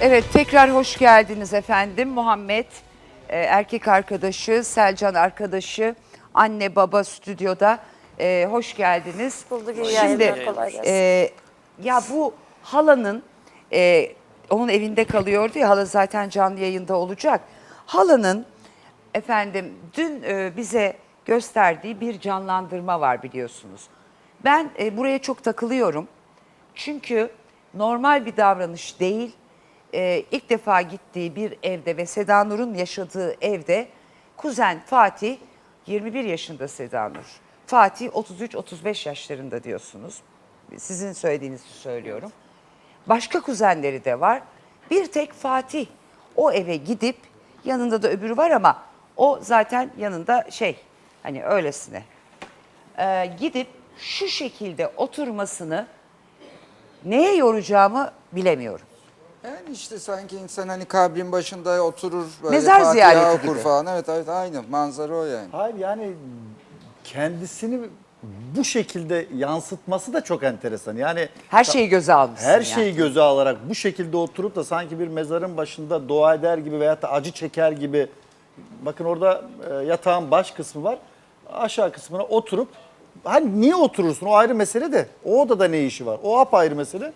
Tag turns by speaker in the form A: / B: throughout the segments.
A: Evet tekrar hoş geldiniz efendim. Muhammed e, erkek arkadaşı, Selcan arkadaşı, anne baba stüdyoda. E, hoş geldiniz.
B: Bulduk, iyi
A: Şimdi
B: yayınlar, kolay gelsin.
A: e, ya bu halanın e, onun evinde kalıyordu ya hala zaten canlı yayında olacak. Halanın efendim dün e, bize gösterdiği bir canlandırma var biliyorsunuz. Ben e, buraya çok takılıyorum. Çünkü normal bir davranış değil. Ee, ilk defa gittiği bir evde ve Seda Nur'un yaşadığı evde kuzen Fatih 21 yaşında Seda Nur. Fatih 33-35 yaşlarında diyorsunuz. Sizin söylediğinizi söylüyorum. Başka kuzenleri de var. Bir tek Fatih o eve gidip yanında da öbürü var ama o zaten yanında şey hani öylesine Ee, gidip şu şekilde oturmasını neye yoracağımı bilemiyorum.
C: Yani işte sanki insan hani kabrin başında oturur böyle
A: Mezar
C: Fatiha
A: ziyareti
C: okur
A: gibi.
C: falan. Evet evet aynı manzara o yani.
D: Hayır yani kendisini bu şekilde yansıtması da çok enteresan. Yani
A: Her şeyi göze almışsın
D: her
A: yani.
D: şeyi göze alarak bu şekilde oturup da sanki bir mezarın başında dua eder gibi veyahut da acı çeker gibi. Bakın orada e, yatağın baş kısmı var. Aşağı kısmına oturup hani niye oturursun o ayrı mesele de o odada ne işi var? O apayrı mesele.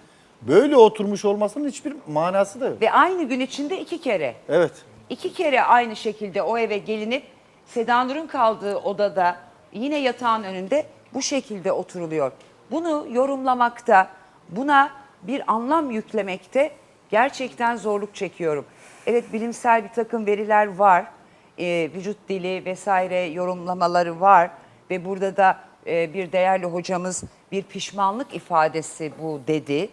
D: Böyle oturmuş olmasının hiçbir manası da yok.
A: Ve aynı gün içinde iki kere.
D: Evet.
A: iki kere aynı şekilde o eve gelinip Seda Nur'un kaldığı odada yine yatağın önünde bu şekilde oturuluyor. Bunu yorumlamakta, buna bir anlam yüklemekte gerçekten zorluk çekiyorum. Evet bilimsel bir takım veriler var, Ee, vücut dili vesaire yorumlamaları var ve burada da e, bir değerli hocamız bir pişmanlık ifadesi bu dedi.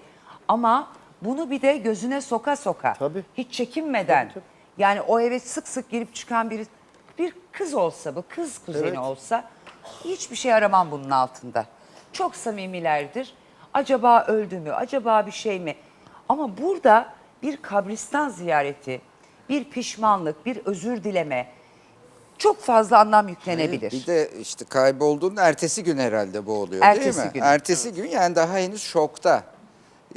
A: Ama bunu bir de gözüne soka soka,
D: Tabii.
A: hiç çekinmeden
D: Tabii, tabii.
A: yani o eve sık sık girip çıkan bir bir kız olsa bu kız kuzeni
D: Evet.
A: olsa hiçbir şey aramam bunun altında. Çok samimilerdir. Acaba öldü mü? Acaba bir şey mi? Ama burada bir kabristan ziyareti, bir pişmanlık, bir özür dileme çok fazla anlam yüklenebilir.
C: Bir de işte kaybolduğunda ertesi gün herhalde bu oluyor
A: Ertesi
C: değil mi?
A: gün.
C: Ertesi gün yani daha henüz şokta.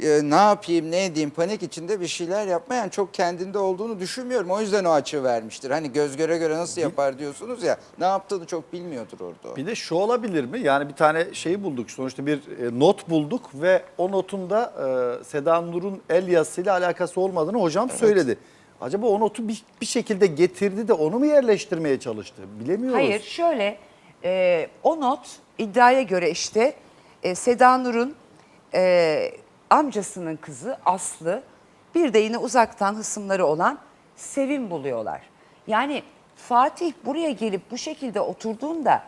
C: Ee, ne yapayım ne edeyim panik içinde bir şeyler yapmayan çok kendinde olduğunu düşünmüyorum. O yüzden o açığı vermiştir. Hani göz göre göre nasıl yapar diyorsunuz ya ne yaptığını çok bilmiyordur orada. o.
D: Bir de şu olabilir mi? Yani bir tane şeyi bulduk. Sonuçta bir e, not bulduk ve o notun da e, Seda Nur'un el yazısıyla alakası olmadığını hocam söyledi. Acaba o notu bir, bir şekilde getirdi de onu mu yerleştirmeye çalıştı? Bilemiyoruz.
A: Hayır şöyle e, o not iddiaya göre işte e, Seda Nur'un e, amcasının kızı Aslı bir de yine uzaktan hısımları olan Sevim buluyorlar. Yani Fatih buraya gelip bu şekilde oturduğunda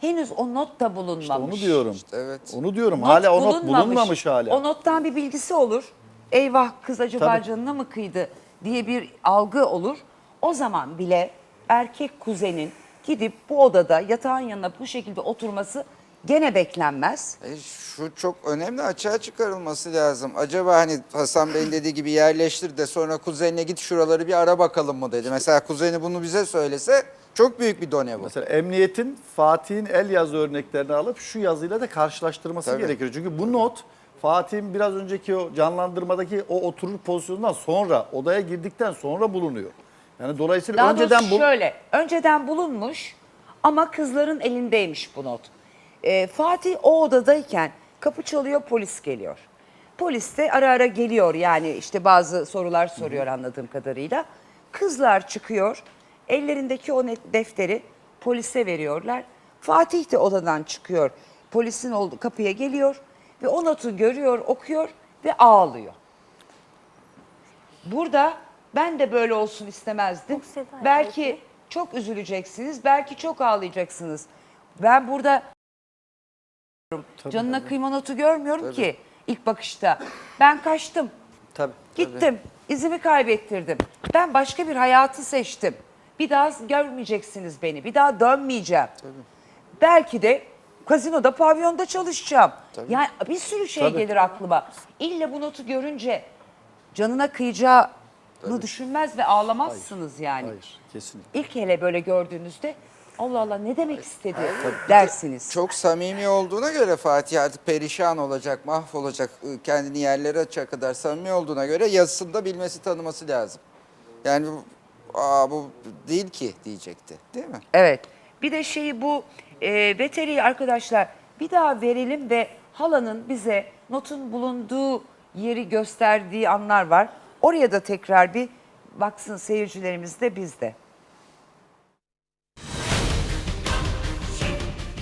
A: henüz o not da bulunmamış.
D: İşte onu diyorum.
C: evet.
D: Onu diyorum.
A: Not
D: hala o not bulunmamış hala.
A: O nottan bir bilgisi olur. Eyvah kız acaba
D: Tabii.
A: canına mı kıydı diye bir algı olur. O zaman bile erkek kuzenin gidip bu odada yatağın yanına bu şekilde oturması gene beklenmez.
C: E, şu çok önemli açığa çıkarılması lazım. Acaba hani Hasan Bey'in dediği gibi yerleştir de sonra kuzenine git şuraları bir ara bakalım mı dedi. Mesela kuzeni bunu bize söylese çok büyük bir done bu.
D: Mesela emniyetin Fatih'in el yazı örneklerini alıp şu yazıyla da karşılaştırması
C: Tabii.
D: gerekiyor. Çünkü bu not Fatih'in biraz önceki o canlandırmadaki o oturur pozisyonundan sonra odaya girdikten sonra bulunuyor. Yani dolayısıyla
A: Daha
D: önceden
A: doğrusu
D: bu
A: şöyle, önceden bulunmuş ama kızların elindeymiş bu not. Ee, Fatih o odadayken kapı çalıyor, polis geliyor. Polis de ara ara geliyor yani işte bazı sorular soruyor anladığım kadarıyla. Kızlar çıkıyor, ellerindeki o net defteri polise veriyorlar. Fatih de odadan çıkıyor, polisin olduğu kapıya geliyor ve o notu görüyor, okuyor ve ağlıyor. Burada ben de böyle olsun istemezdim.
B: Çok
A: belki. çok üzüleceksiniz, belki çok ağlayacaksınız. Ben burada canına kıyma notu görmüyorum ki ilk bakışta. Ben kaçtım,
C: Tabii.
A: gittim, izimi kaybettirdim. Ben başka bir hayatı seçtim. Bir daha görmeyeceksiniz beni, bir daha dönmeyeceğim. Belki de kazinoda, pavyonda çalışacağım. Yani bir sürü şey
D: Tabii.
A: gelir aklıma. İlle bu notu görünce canına kıyacağını düşünmez ve ağlamazsınız yani.
D: Hayır kesinlikle.
A: İlk hele böyle gördüğünüzde Allah Allah ne demek istedi dersiniz.
C: Çok samimi olduğuna göre Fatih artık perişan olacak, mahvolacak, ıı, kendini yerlere açacak kadar samimi olduğuna göre yazısında bilmesi tanıması lazım. Yani Aa, bu değil ki diyecekti değil mi?
A: Evet. Bir de şeyi bu e, veteriyi arkadaşlar bir daha verelim ve halanın bize notun bulunduğu yeri gösterdiği anlar var. Oraya da tekrar bir baksın seyircilerimiz de biz de.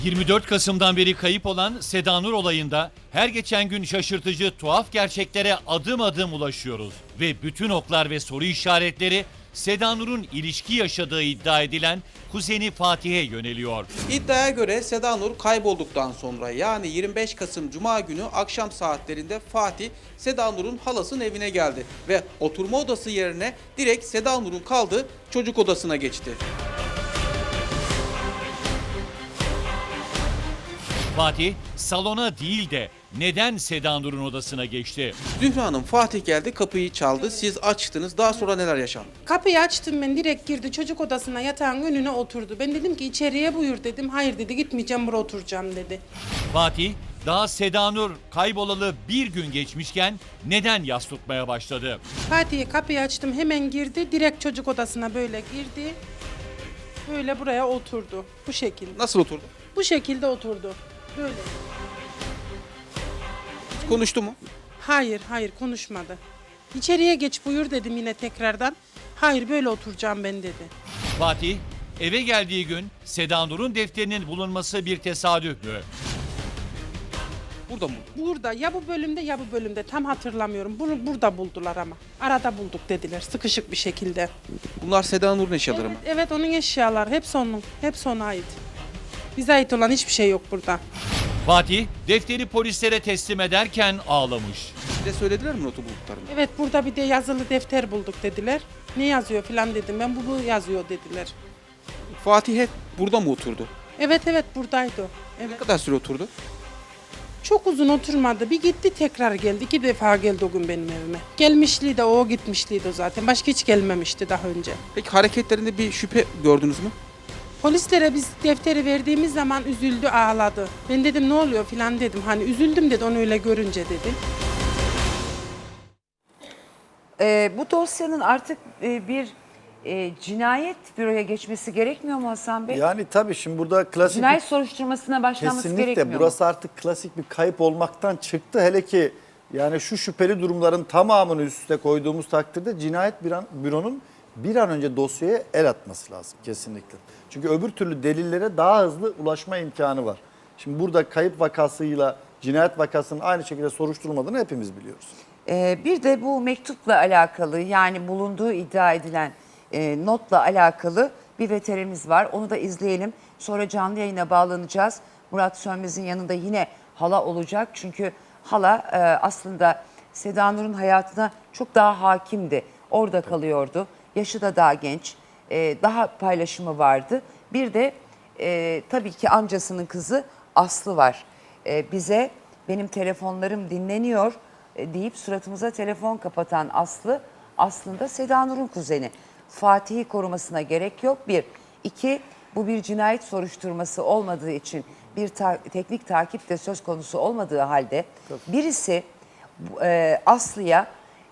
B: 24 Kasım'dan beri kayıp olan Seda Nur olayında her geçen gün şaşırtıcı tuhaf gerçeklere adım adım ulaşıyoruz. Ve bütün oklar ve soru işaretleri Seda Nur'un ilişki yaşadığı iddia edilen kuzeni Fatih'e yöneliyor.
E: İddiaya göre Seda Nur kaybolduktan sonra yani 25 Kasım Cuma günü akşam saatlerinde Fatih Seda Nur'un halasının evine geldi ve oturma odası yerine direkt Seda Nur'un kaldığı çocuk odasına geçti.
B: Fatih salona değil de neden Seda Nur'un odasına geçti?
E: Zühre Hanım Fatih geldi kapıyı çaldı siz açtınız daha sonra neler yaşandı?
F: Kapıyı açtım ben direkt girdi çocuk odasına yatağın önüne oturdu. Ben dedim ki içeriye buyur dedim. Hayır dedi gitmeyeceğim buraya oturacağım dedi.
B: Fatih daha Seda Nur kaybolalı bir gün geçmişken neden yas tutmaya başladı?
F: Fatih'e kapıyı açtım hemen girdi. Direkt çocuk odasına böyle girdi. Böyle buraya oturdu. Bu şekilde.
E: Nasıl oturdu?
F: Bu şekilde oturdu. Böyle.
E: Konuştu mu?
F: Hayır hayır konuşmadı. İçeriye geç buyur dedim yine tekrardan. Hayır böyle oturacağım ben dedi.
B: Fatih eve geldiği gün Seda Nur'un defterinin bulunması bir tesadüf mü?
E: Burada mı?
F: Burada ya bu bölümde ya bu bölümde tam hatırlamıyorum. Bunu burada buldular ama. Arada bulduk dediler sıkışık bir şekilde.
E: Bunlar Seda Nur'un eşyaları mı?
F: Evet, evet onun eşyalar hepsi onun. Hepsi ona ait. Bize ait olan hiçbir şey yok burada.
B: Fatih defteri polislere teslim ederken ağlamış.
E: Size söylediler mi notu bulduklarını?
F: Evet burada bir de yazılı defter bulduk dediler. Ne yazıyor filan dedim ben bu, bu yazıyor dediler.
E: Fatih hep burada mı oturdu?
F: Evet evet buradaydı o.
E: Ne
F: Evet.
E: kadar süre oturdu?
F: Çok uzun oturmadı. Bir gitti tekrar geldi. İki defa geldi o gün benim evime. Gelmişliği de o gitmişliği de o zaten. Başka hiç gelmemişti daha önce.
E: Peki hareketlerinde bir şüphe gördünüz mü?
F: Polislere biz defteri verdiğimiz zaman üzüldü ağladı. Ben dedim ne oluyor filan dedim. Hani üzüldüm dedi onu öyle görünce dedi.
A: Ee, bu dosyanın artık e, bir e, cinayet büroya geçmesi gerekmiyor mu Hasan Bey?
D: Yani tabii şimdi burada klasik bir-
A: Cinayet soruşturmasına başlaması
D: Kesinlikle
A: gerekmiyor
D: burası
A: mu?
D: artık klasik bir kayıp olmaktan çıktı. Hele ki yani şu şüpheli durumların tamamını üst üste koyduğumuz takdirde cinayet bir an, büronun bir an önce dosyaya el atması lazım kesinlikle. Çünkü öbür türlü delillere daha hızlı ulaşma imkanı var. Şimdi burada kayıp vakasıyla cinayet vakasının aynı şekilde soruşturulmadığını hepimiz biliyoruz.
A: Ee, bir de bu mektupla alakalı yani bulunduğu iddia edilen e, notla alakalı bir veterimiz var. Onu da izleyelim. Sonra canlı yayına bağlanacağız. Murat Sönmez'in yanında yine hala olacak. Çünkü hala e, aslında Seda Nur'un hayatına çok daha hakimdi. Orada kalıyordu. Yaşı da daha genç. E, daha paylaşımı vardı. Bir de e, tabii ki amcasının kızı Aslı var. E, bize benim telefonlarım dinleniyor e, deyip suratımıza telefon kapatan Aslı aslında Seda Nur'un kuzeni. Fatih'i korumasına gerek yok bir. İki, bu bir cinayet soruşturması olmadığı için bir ta- teknik takip de söz konusu olmadığı halde birisi e, Aslı'ya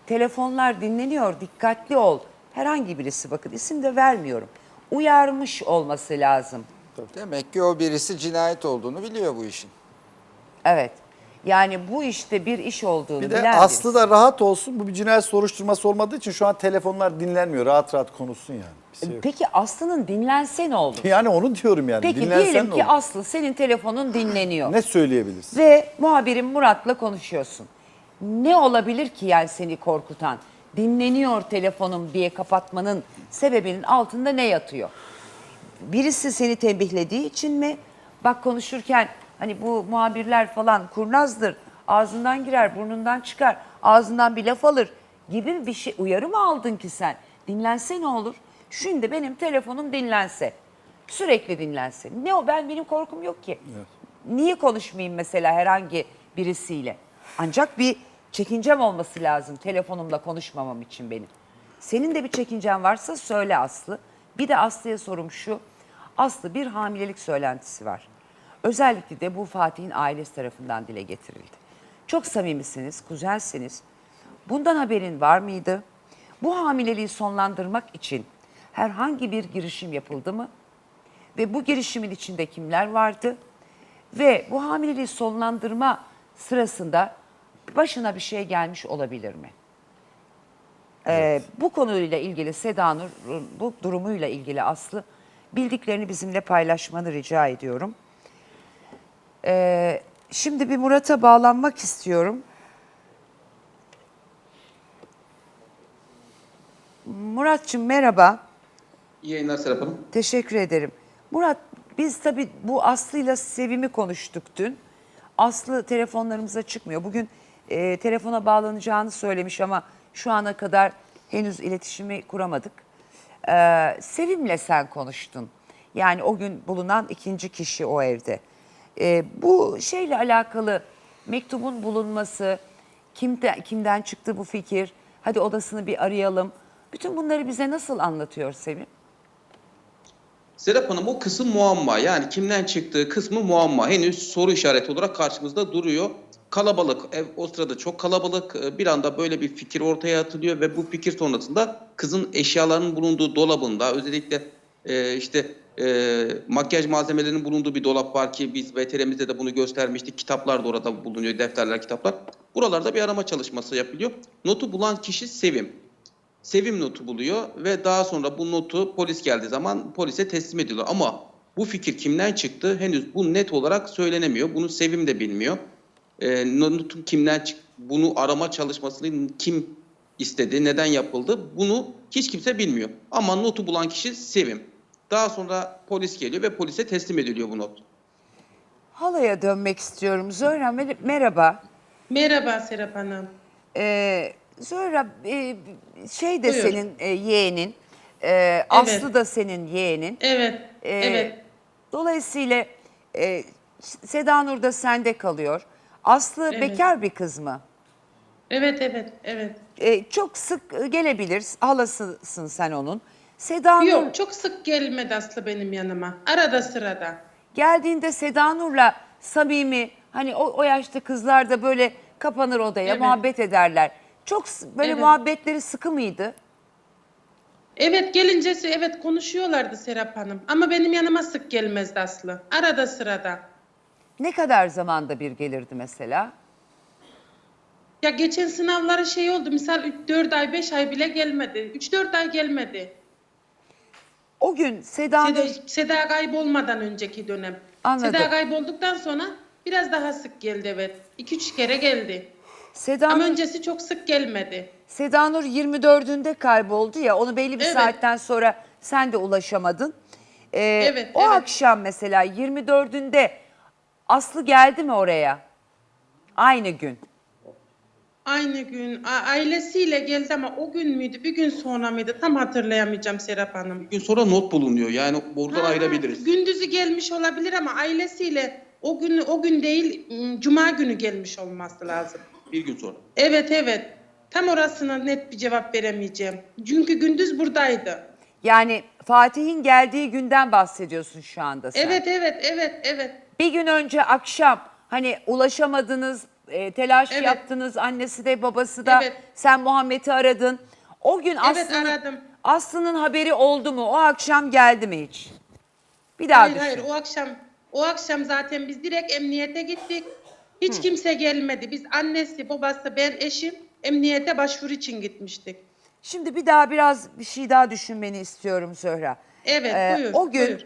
A: telefonlar dinleniyor dikkatli ol. Herhangi birisi bakın isim de vermiyorum. Uyarmış olması lazım.
C: Demek ki o birisi cinayet olduğunu biliyor bu işin.
A: Evet. Yani bu işte bir iş olduğunu
D: Bir de
A: bilen
D: Aslı
A: birisi.
D: da rahat olsun. Bu bir cinayet soruşturması olmadığı için şu an telefonlar dinlenmiyor. Rahat rahat konuşsun yani. Bir şey yok.
A: Peki Aslı'nın dinlense ne olur?
D: Yani onu diyorum yani.
A: Peki
D: Dinlensen
A: diyelim
D: ne
A: ki
D: olur?
A: Aslı senin telefonun dinleniyor.
D: Ne söyleyebilirsin?
A: Ve muhabirin Murat'la konuşuyorsun. Ne olabilir ki yani seni korkutan? Dinleniyor telefonum diye kapatmanın sebebinin altında ne yatıyor? Birisi seni tembihlediği için mi? Bak konuşurken hani bu muhabirler falan kurnazdır. Ağzından girer, burnundan çıkar. Ağzından bir laf alır gibi bir şey uyarı mı aldın ki sen? Dinlense ne olur? Şimdi benim telefonum dinlense. Sürekli dinlense. Ne o ben benim korkum yok ki. Niye konuşmayayım mesela herhangi birisiyle? Ancak bir çekincem olması lazım telefonumla konuşmamam için benim. Senin de bir çekincen varsa söyle Aslı. Bir de Aslı'ya sorum şu. Aslı bir hamilelik söylentisi var. Özellikle de bu Fatih'in ailesi tarafından dile getirildi. Çok samimisiniz, kuzensiniz. Bundan haberin var mıydı? Bu hamileliği sonlandırmak için herhangi bir girişim yapıldı mı? Ve bu girişimin içinde kimler vardı? Ve bu hamileliği sonlandırma sırasında başına bir şey gelmiş olabilir mi? Ee, bu konuyla ilgili Seda Nur'un bu durumuyla ilgili Aslı bildiklerini bizimle paylaşmanı rica ediyorum. Ee, şimdi bir Murat'a bağlanmak istiyorum. Muratçım merhaba.
E: İyi yayınlar Serap Hanım.
A: Teşekkür ederim. Murat biz tabii bu Aslı'yla Sevim'i konuştuk dün. Aslı telefonlarımıza çıkmıyor. Bugün e, telefona bağlanacağını söylemiş ama şu ana kadar henüz iletişimi kuramadık. Ee, Sevim'le sen konuştun. Yani o gün bulunan ikinci kişi o evde. Ee, bu şeyle alakalı mektubun bulunması, kimde, kimden çıktı bu fikir, hadi odasını bir arayalım. Bütün bunları bize nasıl anlatıyor Sevim?
E: Serap Hanım o kısım muamma. Yani kimden çıktığı kısmı muamma. Henüz soru işareti olarak karşımızda duruyor. Kalabalık, ev o sırada çok kalabalık. Ee, Bir anda böyle bir fikir ortaya atılıyor ve bu fikir sonrasında kızın eşyalarının bulunduğu dolabında özellikle e, işte e, makyaj malzemelerinin bulunduğu bir dolap var ki biz VTR'mizde de bunu göstermiştik. Kitaplar da orada bulunuyor, defterler, kitaplar. Buralarda bir arama çalışması yapılıyor. Notu bulan kişi Sevim. Sevim notu buluyor ve daha sonra bu notu polis geldiği zaman polise teslim ediliyor. Ama bu fikir kimden çıktı henüz bu net olarak söylenemiyor. Bunu Sevim de bilmiyor. Ee, notun kimden çıktı, bunu arama çalışmasını kim istedi, neden yapıldı bunu hiç kimse bilmiyor. Ama notu bulan kişi Sevim. Daha sonra polis geliyor ve polise teslim ediliyor bu not.
A: Halaya dönmek istiyorum. Zöhra mer- merhaba.
F: Merhaba Serap Hanım.
A: Ee, Zöhra e, şey de
F: Buyur.
A: senin e, yeğenin, e, Aslı da senin yeğenin.
F: Evet,
A: Ee,
F: evet.
A: Dolayısıyla e, Seda Nur da sende kalıyor. Aslı
F: Evet.
A: bekar bir kız mı?
F: Evet, evet, evet.
A: E, çok sık gelebilir. Halasısın sen onun. Seda Nur
F: Yok, çok sık gelmedi Aslı benim yanıma. Arada sırada.
A: geldiğinde Seda Nur'la samimi hani o, o yaşta kızlar da böyle kapanır odaya
F: Evet.
A: muhabbet ederler. Çok s- böyle
F: Evet.
A: muhabbetleri sıkı mıydı?
F: Evet gelince evet konuşuyorlardı Serap Hanım. Ama benim yanıma sık gelmezdi Aslı. Arada sırada.
A: Ne kadar zamanda bir gelirdi mesela?
F: Ya geçen sınavları şey oldu. Misal 4 ay 5 ay bile gelmedi. 3-4 ay gelmedi.
A: O gün Seda
F: Seda, Seda kaybolmadan önceki dönem.
A: Anladım.
F: Seda kaybolduktan sonra biraz daha sık geldi evet. 2-3 kere geldi.
A: Seda
F: Ama öncesi çok sık gelmedi.
A: Seda Nur 24'ünde kayboldu ya onu belli bir
F: Evet.
A: saatten sonra sen de ulaşamadın. Ee,
F: Evet,
A: o
F: evet.
A: akşam mesela 24'ünde Aslı geldi mi oraya? Aynı gün.
F: Aynı gün a- ailesiyle geldi ama o gün müydü bir gün sonra mıydı tam hatırlayamayacağım Serap Hanım.
E: Bir gün sonra not bulunuyor. Yani buradan
F: Ha,
E: ayırabiliriz.
F: Gündüzü gelmiş olabilir ama ailesiyle o gün o gün değil cuma günü gelmiş olması lazım.
E: Bir gün sonra.
F: Evet evet. Tam orasına net bir cevap veremeyeceğim. Çünkü gündüz buradaydı.
A: Yani Fatih'in geldiği günden bahsediyorsun şu anda sen.
F: Evet evet evet evet.
A: Bir gün önce akşam hani ulaşamadınız, e, telaş
F: Evet.
A: yaptınız, annesi de babası da
F: Evet.
A: sen Muhammed'i aradın. O gün Aslı'nın,
F: aradım.
A: Aslı'nın haberi oldu mu? O akşam geldi mi hiç? Bir daha
F: Hayır
A: düşün.
F: hayır o akşam o akşam zaten biz direkt emniyete gittik. Hiç kimse gelmedi. Biz annesi, babası, ben, eşim emniyete başvuru için gitmiştik.
A: Şimdi bir daha biraz bir şey daha düşünmeni istiyorum Zöhra. Ee,
F: Evet, buyur,
A: O gün
F: buyur.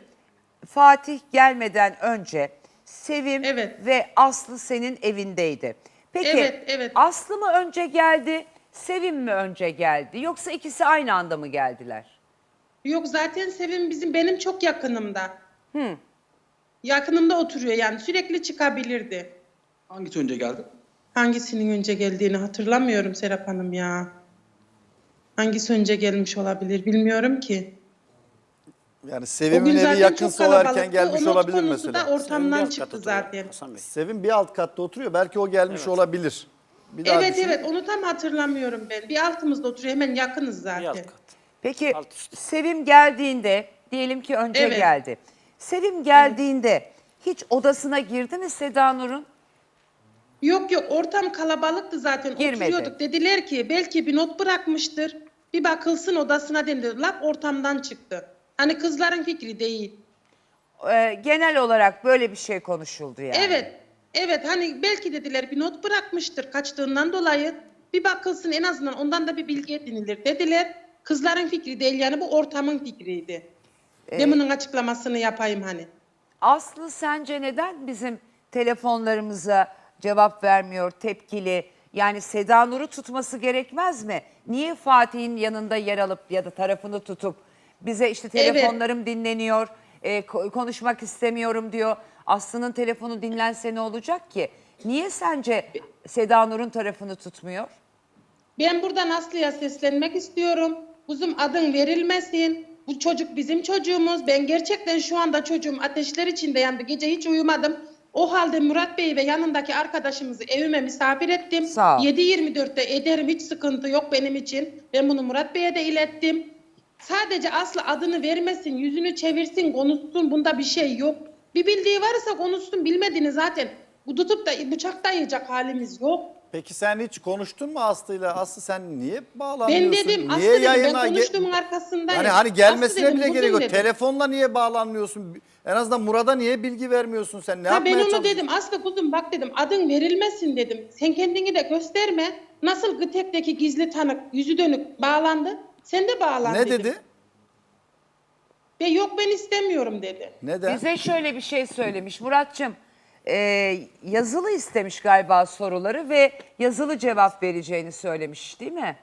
A: Fatih gelmeden önce Sevim
F: Evet.
A: ve Aslı senin evindeydi. Peki
F: Evet, evet.
A: Aslı mı önce geldi, Sevim mi önce geldi yoksa ikisi aynı anda mı geldiler?
F: Yok zaten Sevim bizim benim çok yakınımda. Yakınımda oturuyor yani sürekli çıkabilirdi.
E: Hangisi önce geldi?
F: Hangisinin önce geldiğini hatırlamıyorum Serap Hanım ya. Hangisi önce gelmiş olabilir bilmiyorum ki.
D: Yani Sevim'in evi erken
F: kalabalıktı.
D: gelmiş olabilir mesela.
F: da ortamdan çıktı zaten.
D: Sevim bir alt katta oturuyor. Belki o gelmiş olabilir. Bir daha
F: Evet
D: düşün.
F: evet onu tam hatırlamıyorum ben. Bir altımızda oturuyor hemen yakınız
G: Bir alt
F: zaten.
G: kat.
A: Peki
G: Alt üst.
A: Sevim geldiğinde diyelim ki önce
F: Evet.
A: geldi. Sevim geldiğinde hiç odasına girdi mi Seda Nur'un?
F: Yok yok ortam kalabalıktı zaten.
A: Girmedi.
F: Oturuyorduk. Dediler ki belki bir not bırakmıştır. Bir bakılsın odasına denildiler. Ortamdan çıktı. Hani kızların fikri değil.
A: Ee, genel olarak böyle bir şey konuşuldu yani.
F: Evet. Evet hani belki dediler bir not bırakmıştır kaçtığından dolayı. Bir bakılsın en azından ondan da bir bilgi edinilir dediler. Kızların fikri değil yani bu ortamın fikriydi. Ben bunun açıklamasını yapayım hani.
A: Aslı sence neden bizim telefonlarımıza cevap vermiyor, tepkili? Yani Seda Nur'u tutması gerekmez mi? Niye Fatih'in yanında yer alıp ya da tarafını tutup bize işte telefonlarım dinleniyor, e, ko- konuşmak istemiyorum diyor. Aslı'nın telefonu dinlense ne olacak ki? Niye sence Seda Nur'un tarafını tutmuyor?
F: Ben buradan Aslı'ya seslenmek istiyorum. Kuzum adın verilmesin. Bu çocuk bizim çocuğumuz. Ben gerçekten şu anda çocuğum ateşler içinde yandı. Gece hiç uyumadım. O halde Murat Bey ve yanındaki arkadaşımızı evime misafir ettim.
A: Sağ ol.
F: 7-24'te ederim hiç sıkıntı yok benim için. Ben bunu Murat Bey'e de ilettim. Sadece Aslı adını vermesin, yüzünü çevirsin, konuşsun. Bunda bir şey yok. Bir bildiği varsa konuşsun. Bilmediğini zaten bu tutup da bıçak dayayacak halimiz yok.
D: Peki sen hiç konuştun mu Aslı'yla? Aslı sen niye bağlanmıyorsun?
F: Ben dedim Aslı
D: niye
F: dedim ben
D: ge-
F: konuştuğumun arkasındayım.
D: Hani hani gelmesine
F: Aslı dedim,
D: bile
F: bugün
D: gerek yok.
F: dedim.
D: Telefonla niye bağlanmıyorsun? En azından Murat'a niye bilgi vermiyorsun sen? Ne
F: Ha
D: yapmaya
F: ben onu
D: çalışıyorsun?
F: dedim Aslı kuzum bak dedim adın verilmesin dedim. Sen kendini de gösterme. Nasıl Gıtek'teki gizli tanık yüzü dönük bağlandı. Sen de bağlan
D: Ne
F: dedim.
D: dedi?
F: Ve yok ben istemiyorum dedi.
D: Neden?
A: Bize şöyle bir şey söylemiş Muratçım. e, yazılı istemiş galiba soruları ve yazılı cevap vereceğini söylemiş değil mi?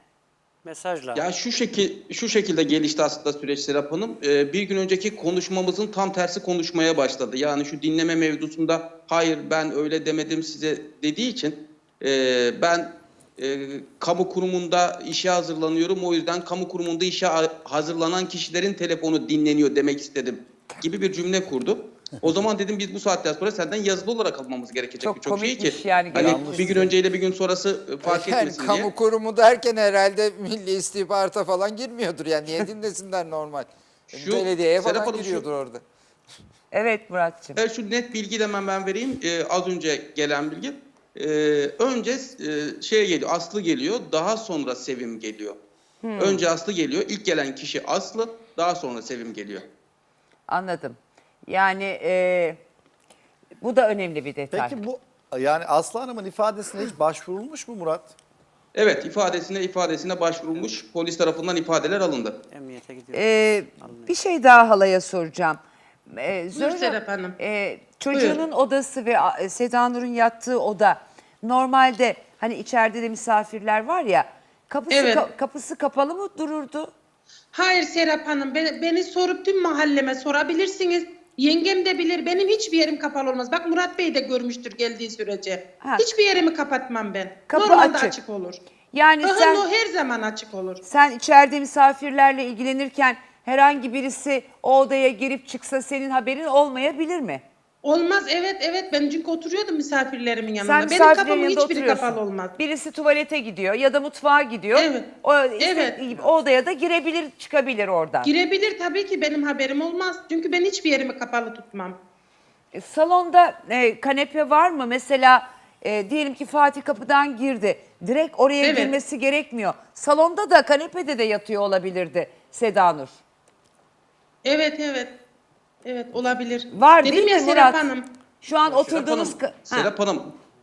G: Mesajla.
E: Ya şu şekil şu şekilde gelişti aslında süreç Serap Hanım. Ee, bir gün önceki konuşmamızın tam tersi konuşmaya başladı. Yani şu dinleme mevzusunda hayır ben öyle demedim size dediği için e, ben e, kamu kurumunda işe hazırlanıyorum. O yüzden kamu kurumunda işe ha- hazırlanan kişilerin telefonu dinleniyor demek istedim gibi bir cümle kurdu. O zaman dedim biz bu saatten sonra senden yazılı olarak almamız gerekecek
A: Çok
E: birçok şeyi ki.
A: yani,
E: hani bir gün önceyle bir gün sonrası e, fark
C: yani
E: etmesin diye.
C: kamu kurumu derken herhalde milli istihbarata falan girmiyordur yani. Niye dinlesinler normal?
E: Şu-
C: Belediyeye
E: Serap
C: falan
E: Hanım, şu-
C: giriyordur orada.
A: Evet Muratçım.
E: Evet şu net bilgi de hemen ben vereyim. Ee, az önce gelen bilgi. Ee, önce e, şeye geliyor, Aslı geliyor, daha sonra Sevim geliyor. Önce Aslı geliyor, ilk gelen kişi Aslı, daha sonra Sevim geliyor.
A: Anladım. Yani e, bu da önemli bir detay.
D: Peki bu yani Aslı Hanım'ın ifadesine hiç başvurulmuş mu Murat?
E: Evet, ifadesine ifadesine başvurulmuş, polis tarafından ifadeler alındı.
G: Emniyete gidiyor.
A: E, bir şey daha halaya soracağım. E, Zöhre,
F: Serap Hanım.
A: e, çocuğunun odası ve e, Seda Nur'un yattığı oda normalde hani içeride de misafirler var ya kapısı
F: Evet.
A: ka- kapısı kapalı mı dururdu?
F: Hayır Serap Hanım beni, beni sorup tüm mahalleme sorabilirsiniz. Yengem de bilir benim hiçbir yerim kapalı olmaz. Bak Murat Bey de görmüştür geldiği sürece.
A: Ha.
F: Hiçbir yerimi kapatmam ben.
A: Kapı
F: Normalde
A: açık.
F: açık, olur.
A: Yani
F: Ahın
A: sen
F: o her zaman açık olur.
A: sen içeride misafirlerle ilgilenirken herhangi birisi o odaya girip çıksa senin haberin olmayabilir mi?
F: Olmaz evet evet ben çünkü oturuyordum misafirlerimin yanında.
A: Sen
F: Benim
A: misafirlerin
F: kapımın
A: yanında
F: hiçbiri
A: oturuyorsun.
F: kapalı olmaz.
A: Birisi tuvalete gidiyor ya da mutfağa gidiyor.
F: Evet.
A: O,
F: Evet.
A: o odaya da girebilir, çıkabilir oradan.
F: Girebilir tabii ki benim haberim olmaz. Çünkü ben hiçbir yerimi kapalı tutmam.
A: E, Salonda e, kanepe var mı? Mesela e, diyelim ki Fatih kapıdan girdi. Direkt oraya
F: Evet.
A: girmesi gerekmiyor. Salonda da kanepede de yatıyor olabilirdi Seda Nur.
F: Evet evet. Evet olabilir.
A: Var
F: Dedim
A: değil
F: ya
A: mi
F: Serap
A: Murat?
F: Hanım.
A: Şu an
E: Serap
A: oturduğunuz...
E: Hanım,
A: ka- Ha.
E: Serap Hanım,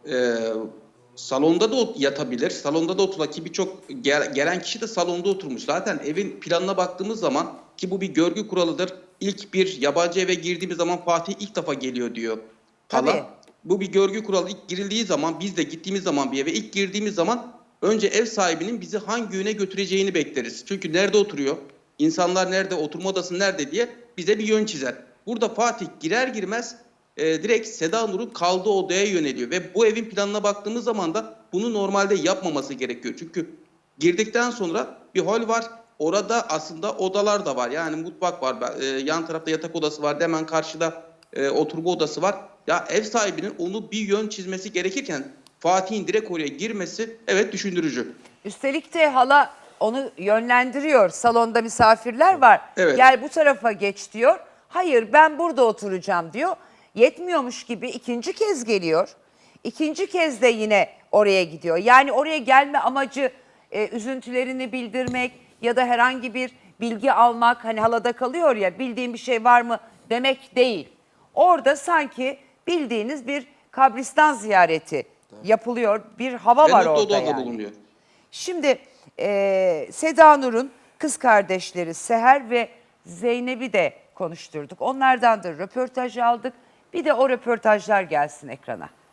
E: e, salonda da ot- yatabilir, salonda da oturabilir ki birçok gel- gelen kişi de salonda oturmuş. Zaten evin planına baktığımız zaman ki bu bir görgü kuralıdır. İlk bir yabancı eve girdiğimiz zaman Fatih ilk defa geliyor diyor.
A: Tabii.
E: Hala. Bu bir görgü kuralı. İlk girildiği zaman biz de gittiğimiz zaman bir eve ilk girdiğimiz zaman önce ev sahibinin bizi hangi yöne götüreceğini bekleriz. Çünkü nerede oturuyor? İnsanlar nerede? Oturma odası nerede diye bize bir yön çizer. Burada Fatih girer girmez e, direkt Seda Nur'un kaldığı odaya yöneliyor. Ve bu evin planına baktığımız zaman da bunu normalde yapmaması gerekiyor. Çünkü girdikten sonra bir hol var. Orada aslında odalar da var. Yani mutfak var. e, yan tarafta yatak odası var. Hemen karşıda e, oturma odası var. Ya ev sahibinin onu bir yön çizmesi gerekirken Fatih'in direkt oraya girmesi evet düşündürücü.
A: Üstelik de hala onu yönlendiriyor. Salonda misafirler var.
E: Evet.
A: Gel bu tarafa geç diyor. Hayır ben burada oturacağım diyor. Yetmiyormuş gibi ikinci kez geliyor. İkinci kez de yine oraya gidiyor. Yani oraya gelme amacı e, üzüntülerini bildirmek ya da herhangi bir bilgi almak. Hani halada kalıyor ya bildiğin bir şey var mı demek değil. Orada sanki bildiğiniz bir kabristan ziyareti yapılıyor. Bir hava var orada yani.
E: bulunuyor.
A: Şimdi eee Seda Nur'un kız kardeşleri Seher ve Zeynep'i de konuşturduk. Onlardan da röportaj aldık. Bir de o röportajlar gelsin ekrana.
B: –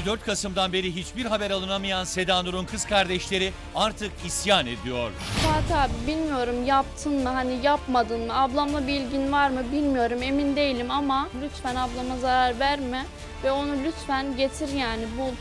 B: 24 Kasım'dan beri hiçbir haber alınamayan Seda Nur'un kız kardeşleri artık isyan ediyor.
G: Fatih abi bilmiyorum yaptın mı hani yapmadın mı ablamla bir ilgin var mı bilmiyorum emin değilim ama lütfen ablama zarar verme ve onu lütfen getir yani bul.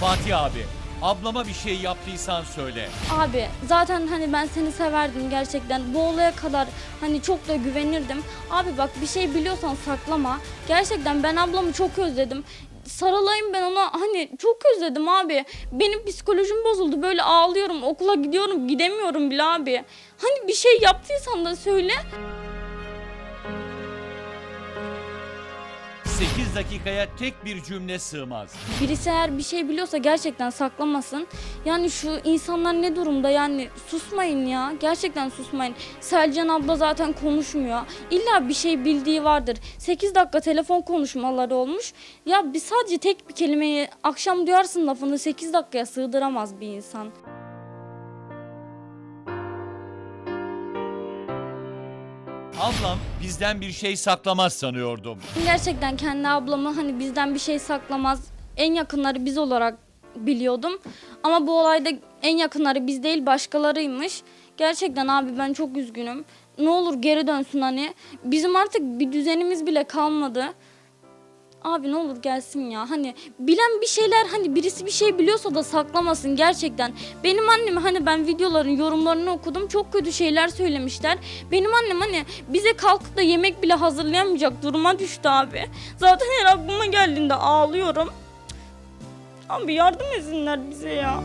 B: Fatih abi, ablama bir şey yaptıysan söyle.
G: Abi zaten hani ben seni severdim gerçekten bu olaya kadar hani çok da güvenirdim. Abi bak bir şey biliyorsan saklama gerçekten ben ablamı çok özledim. Sarılayım ben ona hani çok özledim abi. Benim psikolojim bozuldu böyle ağlıyorum okula gidiyorum gidemiyorum bile abi. Hani bir şey yaptıysan da söyle.
B: 8 dakikaya tek bir cümle sığmaz.
G: Birisi eğer bir şey biliyorsa gerçekten saklamasın. Yani şu insanlar ne durumda yani susmayın ya. Gerçekten susmayın. Selcan abla zaten konuşmuyor. İlla bir şey bildiği vardır. 8 dakika telefon konuşmaları olmuş. Ya bir sadece tek bir kelimeyi akşam duyarsın lafını 8 dakikaya sığdıramaz bir insan.
B: Ablam bizden bir şey saklamaz sanıyordum.
G: Gerçekten kendi ablamı hani bizden bir şey saklamaz. En yakınları biz olarak biliyordum. Ama bu olayda en yakınları biz değil başkalarıymış. Gerçekten abi ben çok üzgünüm. Ne olur geri dönsün hani. Bizim artık bir düzenimiz bile kalmadı. Abi ne olur gelsin ya. Hani bilen bir şeyler hani birisi bir şey biliyorsa da saklamasın gerçekten. Benim annem hani ben videoların yorumlarını okudum. Çok kötü şeyler söylemişler. Benim annem hani bize kalkıp da yemek bile hazırlayamayacak duruma düştü abi. Zaten her aklıma geldiğinde ağlıyorum. Abi yardım etsinler bize ya.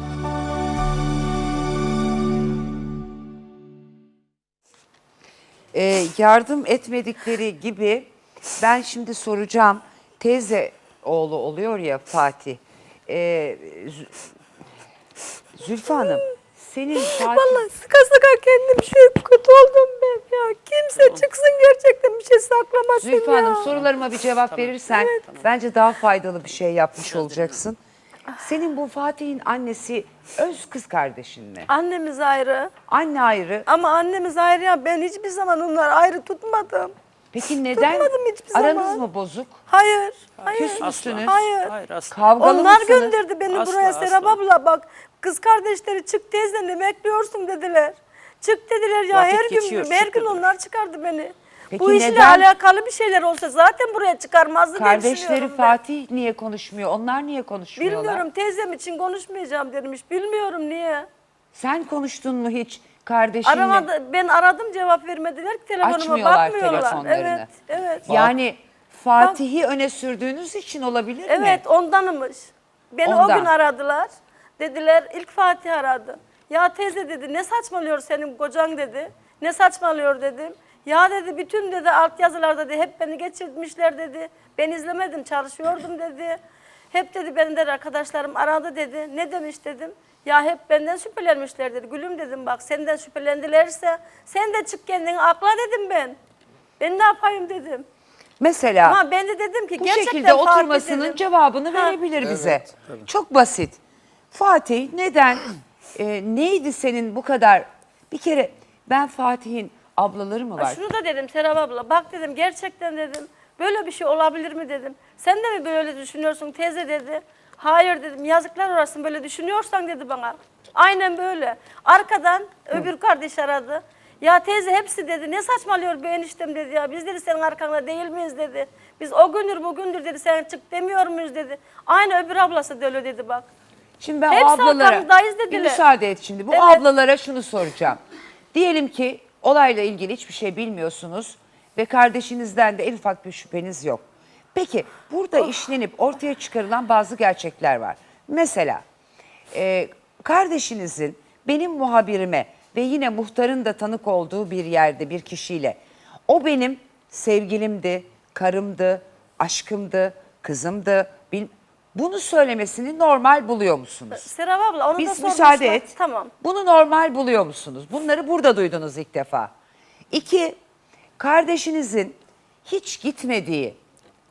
A: Ee, yardım etmedikleri gibi ben şimdi soracağım. Teyze oğlu oluyor ya Fatih. Ee, Zü- Zülfü Hanım senin Fatih...
H: Vallahi sıka sıka kendim şey kötü oldum ben ya. Kimse çıksın gerçekten bir şey saklamasın
A: Zülfü
H: ya.
A: Hanım sorularıma bir cevap verirsen bence daha faydalı bir şey yapmış olacaksın. Senin bu Fatih'in annesi öz kız kardeşin mi?
H: Annemiz ayrı
A: Anne ayrı.
H: ama annemiz ayrı ya ben hiçbir zaman onları ayrı tutmadım.
A: Peki neden?
H: Tutmadım hiçbir
A: Aranız
H: zaman.
A: mı bozuk?
H: Hayır, hayır.
A: Küs müsünüz?
H: Hayır.
I: Hayır asla.
A: Kavgalı
H: Onlar
A: mısınız?
H: gönderdi beni
I: Asla,
H: buraya
I: asla.
H: Serap abla bak. Kız kardeşleri çık teyze ne bekliyorsun dediler. Çık dediler ya
I: Vakit
H: her gün
I: geçiyor,
H: her
I: çık
H: gün
I: dediler.
H: onlar çıkardı beni.
A: Peki
H: Bu işle
A: neden-
H: alakalı bir şeyler olsa zaten buraya çıkarmazdı diye
A: Kardeşleri
H: düşünüyorum ben.
A: Fatih niye konuşmuyor? Onlar niye konuşmuyorlar?
H: Bilmiyorum teyzem için konuşmayacağım demiş. Bilmiyorum niye.
A: Sen konuştun mu hiç kardeşinle?
H: Aramadı, ben aradım cevap vermediler ki telefonuma
A: Açmıyorlar
H: bakmıyorlar.
A: telefonlarını.
H: Evet, evet.
A: Yani Fatih'i öne sürdüğünüz için olabilir mi?
H: Evet ondanmış. Beni
A: Ondan.
H: o gün aradılar. Dediler ilk Fatih aradı. Ya teyze dedi ne saçmalıyor senin kocan dedi. Ne saçmalıyor dedim. Ya dedi bütün dedi altyazılar dedi hep beni geçirmişler dedi. Ben izlemedim çalışıyordum dedi. Hep dedi benim de arkadaşlarım aradı dedi. Ne demiş dedim. Ya hep benden şüphelenmişler dedi. Gülüm dedim bak senden şüphelendilerse sen de çık kendini akla dedim ben. Ben ne yapayım dedim.
A: Mesela
H: Ama ben de dedim ki
A: bu
H: gerçekten
A: şekilde
H: Fatih
A: oturmasının
H: dedim.
A: cevabını
H: Ha.
A: verebilir bize. Çok basit. Fatih neden, e, neydi senin bu kadar, bir kere ben Fatih'in ablaları mı var?
H: Şunu da dedim Serap abla bak dedim gerçekten dedim böyle bir şey olabilir mi dedim. Sen de mi böyle düşünüyorsun teyze dedi. Hayır dedim yazıklar orasın böyle düşünüyorsan dedi bana. Aynen böyle. Arkadan öbür kardeş aradı. Ya teyze hepsi dedi ne saçmalıyor be eniştem dedi ya. Biz dedi senin arkanda değil miyiz dedi. Biz o gündür bugündür dedi sen çık demiyor muyuz dedi. Aynı öbür ablası da öyle dedi bak.
A: Şimdi ben
H: Hepsi
A: o ablalara,
H: arkamızdayız
A: bir
H: dediler.
A: müsaade et şimdi. Bu
H: Evet.
A: ablalara şunu soracağım. Diyelim ki olayla ilgili hiçbir şey bilmiyorsunuz ve kardeşinizden de en ufak bir şüpheniz yok. Peki burada işlenip ortaya çıkarılan bazı gerçekler var. Mesela Ee, kardeşinizin benim muhabirime ve yine muhtarın da tanık olduğu bir yerde bir kişiyle o benim sevgilimdi, karımdı, aşkımdı, kızımdı. bil- Bunu söylemesini normal buluyor musunuz?
H: Serap abla onu da
A: Biz
H: sormuşlar.
A: müsaade et.
H: Tamam.
A: Bunu normal buluyor musunuz? Bunları burada duydunuz ilk defa. İki, kardeşinizin hiç gitmediği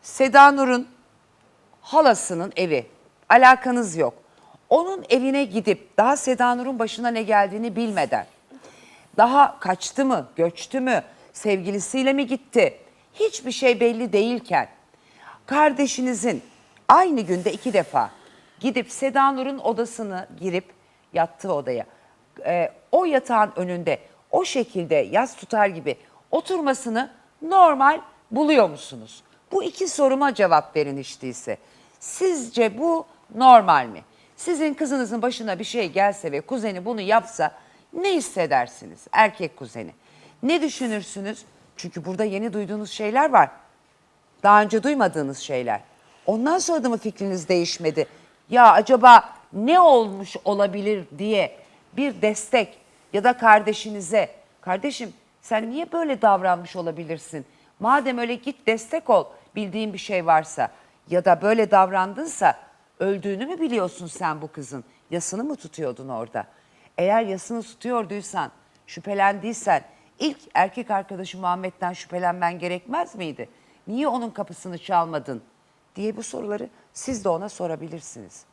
A: Seda Nur'un halasının evi. Alakanız yok. Onun evine gidip daha Seda Nur'un başına ne geldiğini bilmeden daha kaçtı mı, göçtü mü, sevgilisiyle mi gitti? Hiçbir şey belli değilken kardeşinizin aynı günde iki defa gidip Seda Nur'un odasını girip yattığı odaya e, o yatağın önünde o şekilde yas tutar gibi oturmasını normal buluyor musunuz? Bu iki soruma cevap verin değilse. Sizce bu normal mi? Sizin kızınızın başına bir şey gelse ve kuzeni bunu yapsa ne hissedersiniz? Erkek kuzeni. Ne düşünürsünüz? Çünkü burada yeni duyduğunuz şeyler var. Daha önce duymadığınız şeyler. Ondan sonra da mı fikriniz değişmedi? Ya acaba ne olmuş olabilir diye bir destek ya da kardeşinize, kardeşim sen niye böyle davranmış olabilirsin? Madem öyle git destek ol bildiğin bir şey varsa ya da böyle davrandınsa öldüğünü mü biliyorsun sen bu kızın? Yasını mı tutuyordun orada? Eğer yasını tutuyorduysan, şüphelendiysen ilk erkek arkadaşı Muhammed'den şüphelenmen gerekmez miydi? Niye onun kapısını çalmadın diye bu soruları siz de ona sorabilirsiniz.